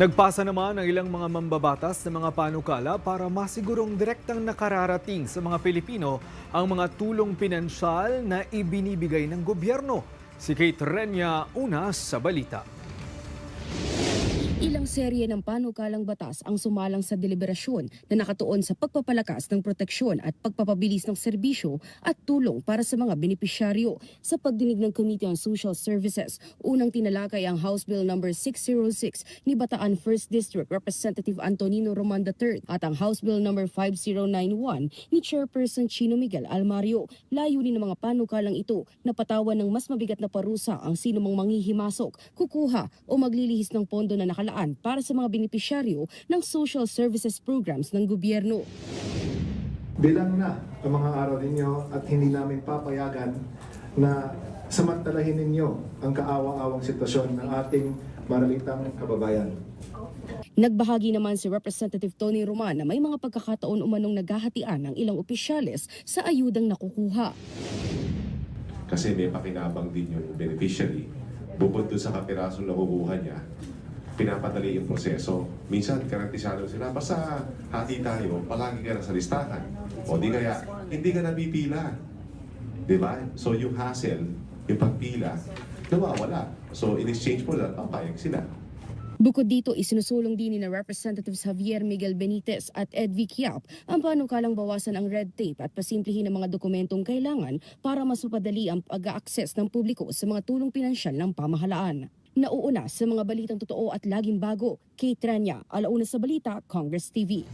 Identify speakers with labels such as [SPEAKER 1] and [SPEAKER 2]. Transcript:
[SPEAKER 1] Nagpasa naman ang ilang mga mambabatas ng mga panukala para masigurong direktang nakararating sa mga Pilipino ang mga tulong pinansyal na ibinibigay ng gobyerno. Si Kate Renya, una sa balita.
[SPEAKER 2] Ilang serye ng panukalang batas ang sumalang sa deliberasyon na nakatuon sa pagpapalakas ng proteksyon at pagpapabilis ng serbisyo at tulong para sa mga benepisyaryo. Sa pagdinig ng Committee on Social Services, unang tinalakay ang House Bill No. 606 ni Bataan 1st District Representative Antonino Roman III at ang House Bill No. 5091 ni Chairperson Chino Miguel Almario. Layunin ng mga panukalang ito na patawan ng mas mabigat na parusa ang sino mang manghihimasok, kukuha o maglilihis ng pondo na nakalaan para sa mga benepisyaryo ng social services programs ng gobyerno.
[SPEAKER 3] Bilang na ang mga araw ninyo at hindi namin papayagan na samantalahin ninyo ang kaawa-awang sitwasyon ng ating maralitang kababayan.
[SPEAKER 2] Nagbahagi naman si Representative Tony Roman na may mga pagkakataon umanong naghahatian ng ilang opisyales sa ayudang nakukuha.
[SPEAKER 4] kasi may pakinabang din yung beneficiary. Bukod doon sa kapirasong nakukuha niya, pinapadali yung proseso. Minsan, karantisado sila, basta hati tayo, palagi ka na sa listahan. O di kaya, hindi ka napipila. Di ba? So yung hassle, yung pagpila, nawawala. So in exchange mo lang, papayag sila.
[SPEAKER 2] Bukod dito, isinusulong din ni na Representatives Javier Miguel Benitez at Ed Kiap ang panukalang bawasan ang red tape at pasimplihin ang mga dokumentong kailangan para mas mapadali ang pag-access ng publiko sa mga tulong pinansyal ng pamahalaan. Nauuna sa mga balitang totoo at laging bago, Kate Tranya, Alauna sa Balita, Congress TV.